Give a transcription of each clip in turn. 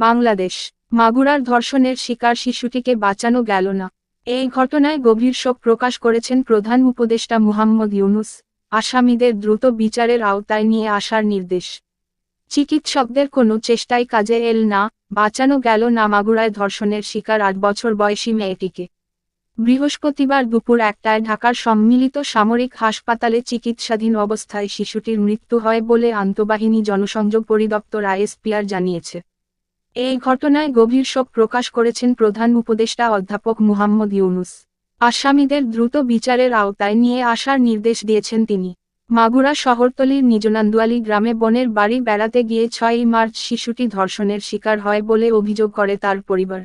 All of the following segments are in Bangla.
বাংলাদেশ। মাগুরার ধর্ষণের শিকার শিশুটিকে বাঁচানো গেল না। এই ঘটনায় গভীর শোক প্রকাশ করেছেন প্রধান উপদেষ্টা মুহাম্মদ ইউনুস। আসামিদের দ্রুত বিচারের আওতায় নিয়ে আসার নির্দেশ। চিকিৎসকদের কোনো চেষ্টাই কাজে এল না, বাঁচানো গেল না মাগুরায় ধর্ষণের শিকার আট বছর বয়সী মেয়েটিকে। বৃহস্পতিবার দুপুর একটায় ঢাকার সম্মিলিত সামরিক হাসপাতালে চিকিৎসাধীন অবস্থায় শিশুটির মৃত্যু হয় বলে আন্তঃবাহিনী জনসংযোগ পরিদপ্তর আইএসপিআর জানিয়েছে। এই ঘটনায় গভীর শোক প্রকাশ করেছেন প্রধান উপদেষ্টা অধ্যাপক মুহাম্মদ ইউনুস। আসামিদের দ্রুত বিচারের আওতায় নিয়ে আসার নির্দেশ দিয়েছেন তিনি। মাগুরা শহরতলির নিজনান্দুয়ালি গ্রামে বনের বাড়ি বেড়াতে গিয়ে ছয়ই মার্চ শিশুটি ধর্ষণের শিকার হয় বলে অভিযোগ করে তার পরিবার।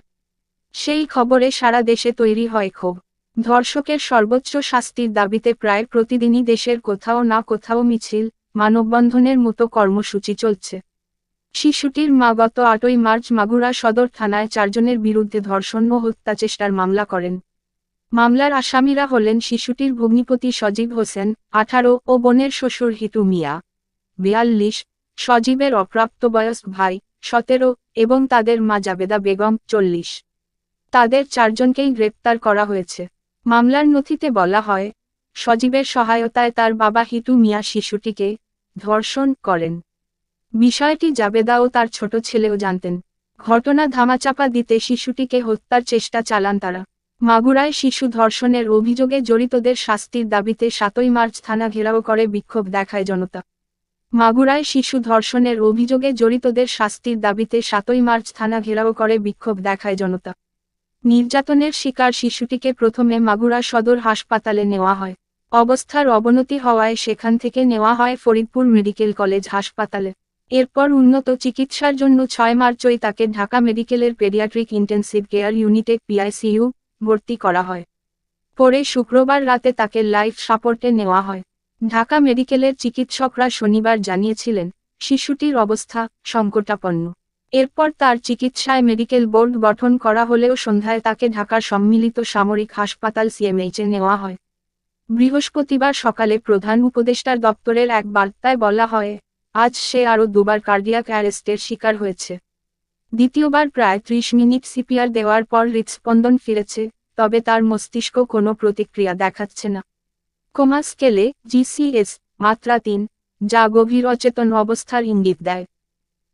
সেই খবরে সারা দেশে তৈরি হয় ক্ষোভ। ধর্ষকের সর্বোচ্চ শাস্তির দাবিতে প্রায় প্রতিদিনই দেশের কোথাও না কোথাও মিছিল, মানববন্ধনের মতো কর্মসূচি চলছে। শিশুটির মা গত আটই মার্চ মাগুরা সদর থানায় চারজনের বিরুদ্ধে ধর্ষণ ও হত্যাচেষ্টার মামলা করেন। মামলার আসামিরা হলেন শিশুটির ভগ্নিপতি সজীব হোসেন, আঠারো, ও বোনের শ্বশুর হিটু মিয়া, বিয়াল্লিশ, সজীবের অপ্রাপ্তবয়স্ক ভাই, সতেরো, এবং তাদের মা জাবেদা বেগম, চল্লিশ। তাদের চারজনকেই গ্রেপ্তার করা হয়েছে। মামলার নথিতে বলা হয়, সজীবের সহায়তায় তার বাবা হিটু মিয়া শিশুটিকে ধর্ষণ করেন। বিষয়টি জাবেদা ও তার ছোট ছেলেও জানতেন। ঘটনা ধামাচাপা দিতে শিশুটিকে হত্যার চেষ্টা চালান তারা। মাগুরায় শিশু ধর্ষণের অভিযোগে জড়িতদের শাস্তির দাবিতে সাতই মার্চ থানা ঘেরাও করে বিক্ষোভ দেখায় জনতা। মাগুরায় শিশু ধর্ষণের অভিযোগে জড়িতদের শাস্তির দাবিতে সাতই মার্চ থানা ঘেরাও করে বিক্ষোভ দেখায় জনতা। নির্যাতনের শিকার শিশুটিকে প্রথমে মাগুরা সদর হাসপাতালে নেওয়া হয়। অবস্থার অবনতি হওয়ায় সেখান থেকে নেওয়া হয় ফরিদপুর মেডিকেল কলেজ হাসপাতালে। এরপর উন্নত চিকিৎসার জন্য ছয় মার্চই তাকে ঢাকা মেডিকেলের পেডিয়াট্রিক ইন্টেন্সিভ কেয়ার ইউনিটে পিআইসিইউ ভর্তি করা হয়। পরে শুক্রবার রাতে তাকে লাইফ সাপোর্টে নেওয়া হয়। ঢাকা মেডিকেলের চিকিৎসকরা শনিবার জানিয়েছিলেন, শিশুটির অবস্থা সংকটাপন্ন। এরপর তার চিকিৎসায় মেডিকেল বোর্ড গঠন করা হলেও সন্ধ্যায় তাকে ঢাকার সম্মিলিত সামরিক হাসপাতাল সিএমএইচে নেওয়া হয়। বৃহস্পতিবার সকালে প্রধান উপদেষ্টার দপ্তরের এক বার্তায় বলা হয় আজ সে আরও দুবার কার্ডিয়াক অ্যারেস্টের শিকার হয়েছে। দ্বিতীয়বার প্রায় ত্রিশ মিনিট সিপিআর দেওয়ার পর হৃৎস্পন্দন ফিরেছে, তবে তার মস্তিষ্ক কোনো প্রতিক্রিয়া দেখাচ্ছে না। কোমা স্কেলে জিসিএস মাত্রা তিন, যা গভীর অচেতন অবস্থার ইঙ্গিত দেয়।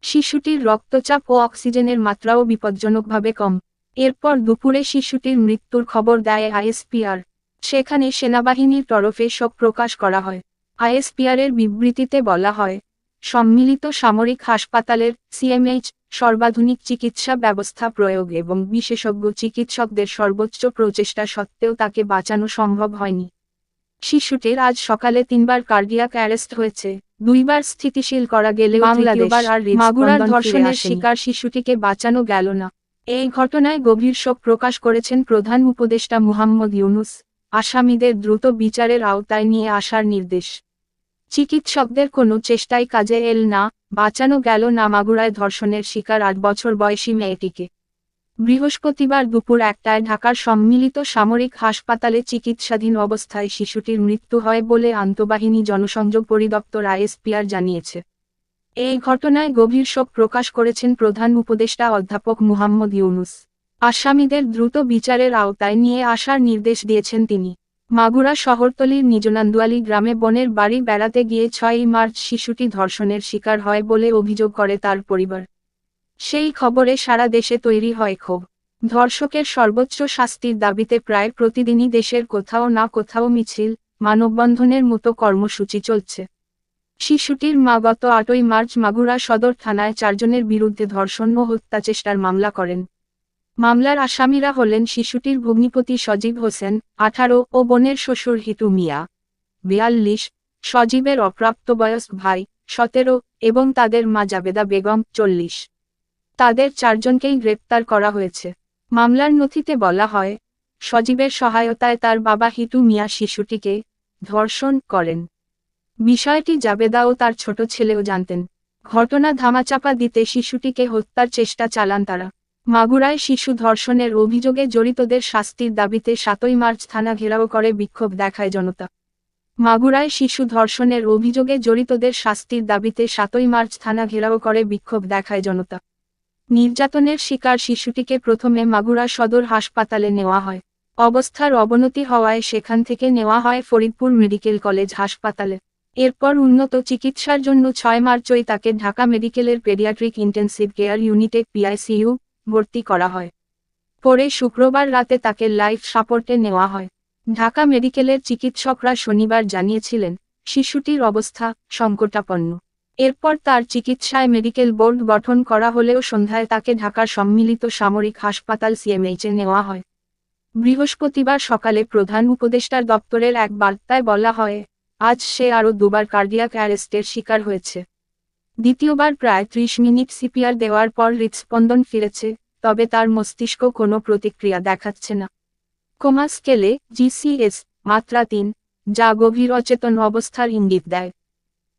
শিশুটির রক্তচাপ ও অক্সিজেনের মাত্রাও বিপজ্জনকভাবে কম। এরপর দুপুরে শিশুটির মৃত্যুর খবর দেয় আইএসপিআর। সেখানে সেনাবাহিনীর তরফে শোক প্রকাশ করা হয়। আইএসপিআরের বিবৃতিতে বলা হয় সম্মিলিত সামরিক হাসপাতালের সিএমএইচ সর্বাধুনিক চিকিৎসা ব্যবস্থা প্রয়োগ এবং বিশেষজ্ঞ চিকিৎসকদের সর্বোচ্চ প্রচেষ্টা সত্ত্বেও তাকে বাঁচানো সম্ভব হয়নি। শিশুটির আজ সকালে তিনবার কার্ডিয়াক অ্যারেস্ট হয়েছে দুইবার স্থিতিশীল করা গেলে বাংলাদেশ আর মাগুরার ধর্ষণের শিকার শিশুটিকে বাঁচানো গেল না। এই ঘটনায় গভীর শোক প্রকাশ করেছেন প্রধান উপদেষ্টা মুহাম্মদ ইউনুস। আসামিদের দ্রুত বিচারের আওতায় নিয়ে আসার নির্দেশ। চিকিৎসকদের কোনো চেষ্টাই কাজে এল না, বাঁচানো গেল না মাগুরায় ধর্ষণের শিকার আট বছর বয়সী মেয়েটিকে। বৃহস্পতিবার দুপুর একটায় ঢাকার সম্মিলিত সামরিক হাসপাতালে চিকিৎসাধীন অবস্থায় শিশুটির মৃত্যু হয় বলে আন্তঃবাহিনী জনসংযোগ পরিদপ্তর আইএসপিআর জানিয়েছে। এই ঘটনায় গভীর শোক প্রকাশ করেছেন প্রধান উপদেষ্টা অধ্যাপক মুহাম্মদ ইউনুস। আসামিদের দ্রুত বিচারের আওতায় নিয়ে আসার নির্দেশ দিয়েছেন তিনি। মাগুরা শহরতলির নিজনান্দুয়ালি গ্রামে বনের বাড়ি বেড়াতে গিয়ে ছয়ই মার্চ শিশুটি ধর্ষণের শিকার হয় বলে অভিযোগ করে তার পরিবার। সেই খবরে সারা দেশে তৈরি হয় ক্ষোভ। ধর্ষকের সর্বোচ্চ শাস্তির দাবিতে প্রায় প্রতিদিনই দেশের কোথাও না কোথাও মিছিল, মানববন্ধনের মতো কর্মসূচি চলছে। শিশুটির মা গত আটই মার্চ মাগুরা সদর থানায় চারজনের বিরুদ্ধে ধর্ষণ ও হত্যাচেষ্টার মামলা করেন। মামলার আসামিরা হলেন শিশুটির ভগ্নিপতি সজীব হোসেন, আঠারো, ও বোনের শ্বশুর হিতু মিয়া, বিয়াল্লিশ, সজীবের অপ্রাপ্তবয়স্ক ভাই, সতেরো, এবং তাদের মা জাবেদা বেগম, চল্লিশ। তাদের চারজনকেই গ্রেপ্তার করা হয়েছে। মামলার নথিতে বলা হয়, সজীবের সহায়তায় তার বাবা হিতু মিয়া শিশুটিকে ধর্ষণ করেন। বিষয়টি জাবেদা ও তার ছোট ছেলেও জানতেন। ঘটনা ধামাচাপা দিতে শিশুটিকে হত্যার চেষ্টা চালান তারা। মাগুরায় শিশু ধর্ষণের অভিযোগে জড়িতদের শাস্তির দাবিতে সাতই মার্চ থানা ঘেরাও করে বিক্ষোভ দেখায় জনতা। মাগুরায় শিশু ধর্ষণের অভিযোগে জড়িতদের শাস্তির দাবিতে সাতই মার্চ থানা ঘেরাও করে বিক্ষোভ দেখায় জনতা। নির্যাতনের শিকার শিশুটিকে প্রথমে মাগুরা সদর হাসপাতালে নেওয়া হয়। অবস্থার অবনতি হওয়ায় সেখান থেকে নেওয়া হয় ফরিদপুর মেডিকেল কলেজ হাসপাতালে। এরপর উন্নত চিকিৎসার জন্য ছয় মার্চই তাকে ঢাকা মেডিকেলের পেডিয়াট্রিক ইন্টেন্সিভ কেয়ার ইউনিটে, পিআইসিইউ ভর্তি করা হয়। পরে শুক্রবার রাতে তাকে লাইফ সাপোর্টে নেওয়া হয়। ঢাকা মেডিকেলের চিকিৎসকরা শনিবার জানিয়েছিলেন, শিশুটির অবস্থা সংকটাপন্ন। এরপর তার চিকিৎসায় মেডিকেল বোর্ড গঠন করা হলেও সন্ধ্যায় তাকে ঢাকার সম্মিলিত সামরিক হাসপাতাল সিএমএইচে নেওয়া হয়। বৃহস্পতিবার সকালে প্রধান উপদেষ্টার দপ্তরের এক বার্তায় বলা হয়, আজ সে আরও দুবার কার্ডিয়াক অ্যারেস্টের শিকার হয়েছে। দ্বিতীয়বার প্রায় ত্রিশ মিনিট সিপিআর দেওয়ার পর হৃদস্পন্দন ফিরেছে তবে তার মস্তিষ্ক কোনো প্রতিক্রিয়া দেখাচ্ছে না। কোমা স্কেলে জিসিএস মাত্রা তিন, যা গভীর অচেতন অবস্থার ইঙ্গিত দেয়।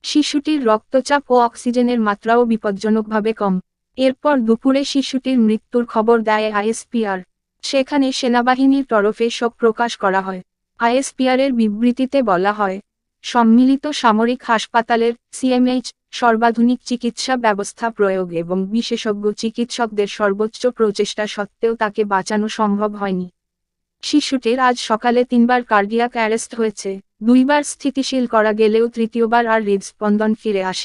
শিশুটির রক্তচাপ ও অক্সিজেনের মাত্রাও বিপজ্জনকভাবে কম। এরপর দুপুরে শিশুটির মৃত্যুর খবর দেয় আইএসপিআর। সেখানে সেনাবাহিনীর তরফে শোক প্রকাশ করা হয়। আইএসপিআরের বিবৃতিতে বলা হয় সম্মিলিত সামরিক হাসপাতালের সিএমএইচ, সর্বাধুনিক চিকিৎসা ব্যবস্থা প্রয়োগ এবং বিশেষজ্ঞ চিকিৎসকদের সর্বোচ্চ প্রচেষ্টা সত্ত্বেও তাকে বাঁচানো সম্ভব হয়নি। শিশুটির আজ সকালে তিনবার কার্ডিয়াক অ্যারেস্ট হয়েছে, দুইবার স্থিতিশীল করা গেলেও তৃতীয়বার আর হৃদস্পন্দন ফিরে আসে।